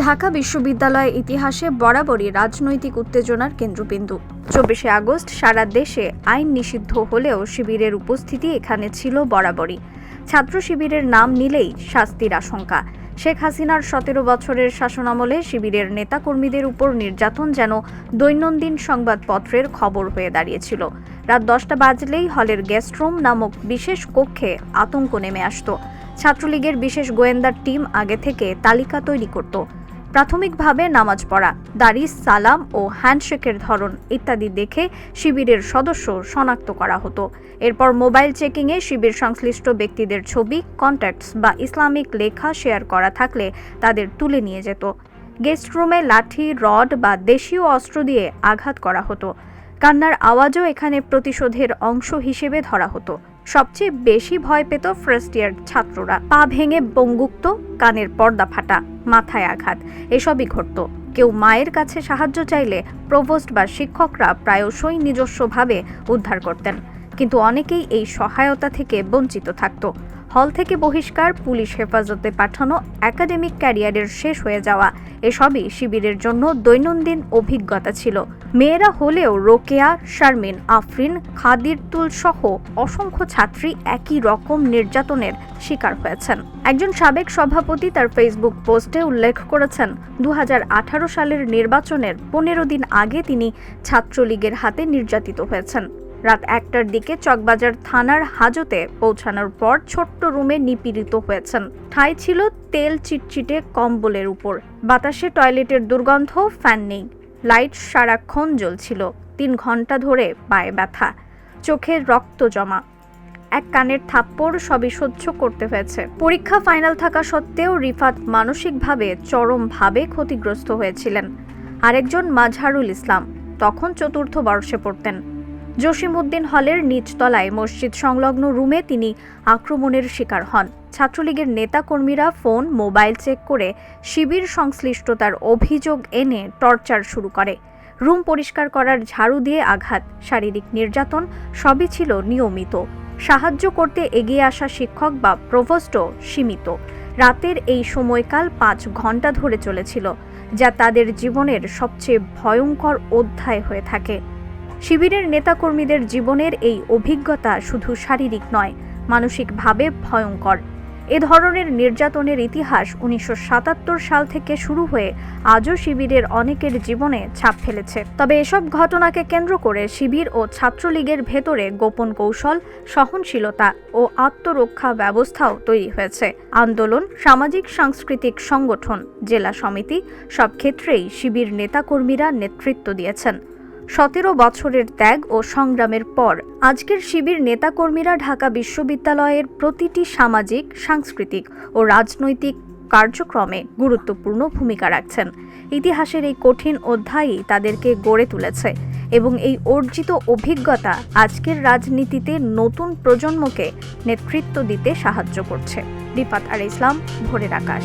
ঢাকা বিশ্ববিদ্যালয় ইতিহাসে বরাবরই রাজনৈতিক উত্তেজনার কেন্দ্রবিন্দু। চব্বিশে আগস্ট সারা দেশে আইন নিষিদ্ধ হলেও শিবিরের উপস্থিতি এখানে ছিল বরাবরই। ছাত্র শিবিরের নাম নিলেই শাস্তির আশঙ্কা। শেখ হাসিনার সতেরো বছরের শাসনামলে শিবিরের নেতাকর্মীদের উপর নির্যাতন যেন দৈনন্দিন সংবাদপত্রের খবর হয়ে দাঁড়িয়েছিল। রাত দশটা বাজলেই হলের গেস্ট রুম নামক বিশেষ কক্ষে আতঙ্ক নেমে আসতো। ছাত্রলীগের বিশেষ গোয়েন্দার টিম আগে থেকে তালিকা তৈরি করত। প্রাথমিকভাবে নামাজ পড়া, দাড়ি, সালাম ও হ্যান্ডশেকের ধরন ইত্যাদি দেখে শিবিরের সদস্য শনাক্ত করা হতো। এরপর মোবাইল চেকিংয়ে শিবির সংশ্লিষ্ট ব্যক্তিদের ছবি কন্ট্যাক্টস বা ইসলামিক লেখা শেয়ার করা থাকলে তাদের তুলে নিয়ে যেত। গেস্ট রুমে লাঠি, রড বা দেশীয় অস্ত্র দিয়ে আঘাত করা হতো। কান্নার আওয়াজও এখানে প্রতিশোধের অংশ হিসেবে ধরা হতো। সবচেয়ে বেশি ভয় পেত ফার্স্ট ইয়ার ছাত্ররা। পা ভেঙে বঙ্গুক্ত, কানের পর্দা ফাটা, মাথায় আঘাত, এসবই ঘটত। কেউ মায়ের কাছে সাহায্য চাইলে প্রভোস্ট বা শিক্ষকরা প্রায়শই নিজস্বভাবে উদ্ধার করতেন। কিন্তু অনেকেই এই সহায়তা থেকে বঞ্চিত থাকত। হল থেকে বহিষ্কার, পুলিশ হেফাজতে পাঠানো, একাডেমিক ক্যারিয়ারের শেষ হয়ে যাওয়া, এসবই শিবিরের জন্য দৈনন্দিন অভিজ্ঞতা ছিল। মেয়েরা হলেও রোকেয়া, শারমিন, আফরিন, খাদির তুল সহ অসংখ্য ছাত্রী একই রকম নির্যাতনের শিকার হয়েছেন। একজন সাবেক সভাপতি তার ফেসবুক পোস্টে উল্লেখ করেছেন দু হাজার আঠারো সালের নির্বাচনের পনেরো দিন আগে তিনি ছাত্রলীগের হাতে নির্যাতিত হয়েছেন। রাত একটার দিকে চকবাজার থানার হাজতে পৌঁছানোর পর ছোট্ট রুমে নিপীড়িত হয়েছেন। ঠাঁই ছিল তেল চিটচিটে কম্বলের উপর। বাতাসে টয়লেটের দুর্গন্ধ, ফ্যান নেই। লাইট সারাক্ষণ জ্বলছিল। তিন ঘণ্টা ধরে পায়ে ব্যথা। চোখে রক্ত জমা। এক কানের থাপ্পড় সবই সহ্য করতে হয়েছে। পরীক্ষা ফাইনাল থাকা সত্ত্বেও রিফাত মানসিকভাবে চরমভাবে ক্ষতিগ্রস্ত হয়েছিলেন। আরেকজন মাঝহারুল ইসলাম, তখন চতুর্থ বর্ষে পড়তেন। জসিমউদ্দিন হলের নিচতলায় মসজিদ সংলগ্ন রুমে তিনি আক্রমণের শিকার হন। ছাত্রলীগের নেতাকর্মীরা ফোন, মোবাইল চেক করে শিবির সংশ্লিষ্টতার অভিযোগ এনে টর্চার শুরু করে। রুম পরিষ্কার করার ঝাড়ু দিয়ে আঘাত, শারীরিক নির্যাতন, সবই ছিল নিয়মিত। সাহায্য করতে এগিয়ে আসা শিক্ষক বা প্রভোস্টও সীমিত। রাতের এই সময়কাল পাঁচ ঘণ্টা ধরে চলেছিল, যা তাদের জীবনের সবচেয়ে ভয়ঙ্কর অধ্যায় হয়ে থাকে। শিবিরের নেতাকর্মীদের জীবনের এই অভিজ্ঞতা শুধু শারীরিক নয়, মানসিকভাবে ভয়ঙ্কর। এ ধরনের নির্যাতনের ইতিহাস উনিশশো সাতাত্তর সাল থেকে শুরু হয়ে আজও শিবিরের অনেকের জীবনে ছাপ ফেলেছে। তবে এসব ঘটনাকে কেন্দ্র করে শিবির ও ছাত্রলীগের ভেতরে গোপন কৌশল, সহনশীলতা ও আত্মরক্ষা ব্যবস্থাও তৈরি হয়েছে। আন্দোলন, সামাজিক সাংস্কৃতিক সংগঠন, জেলা সমিতি সব ক্ষেত্রেই শিবির নেতাকর্মীরা নেতৃত্ব দিয়েছেন। সতেরো বছরের ত্যাগ ও সংগ্রামের পর আজকের শিবির নেতাকর্মীরা ঢাকা বিশ্ববিদ্যালয়ের প্রতিটি সামাজিক, সাংস্কৃতিক ও রাজনৈতিক কার্যক্রমে গুরুত্বপূর্ণ ভূমিকা রাখছেন। ইতিহাসের এই কঠিন অধ্যায়ই তাদেরকে গড়ে তুলেছে এবং এই অর্জিত অভিজ্ঞতা আজকের রাজনীতিতে নতুন প্রজন্মকে নেতৃত্ব দিতে সাহায্য করছে। রিপাত আর ইসলাম, ভোরের আকাশ।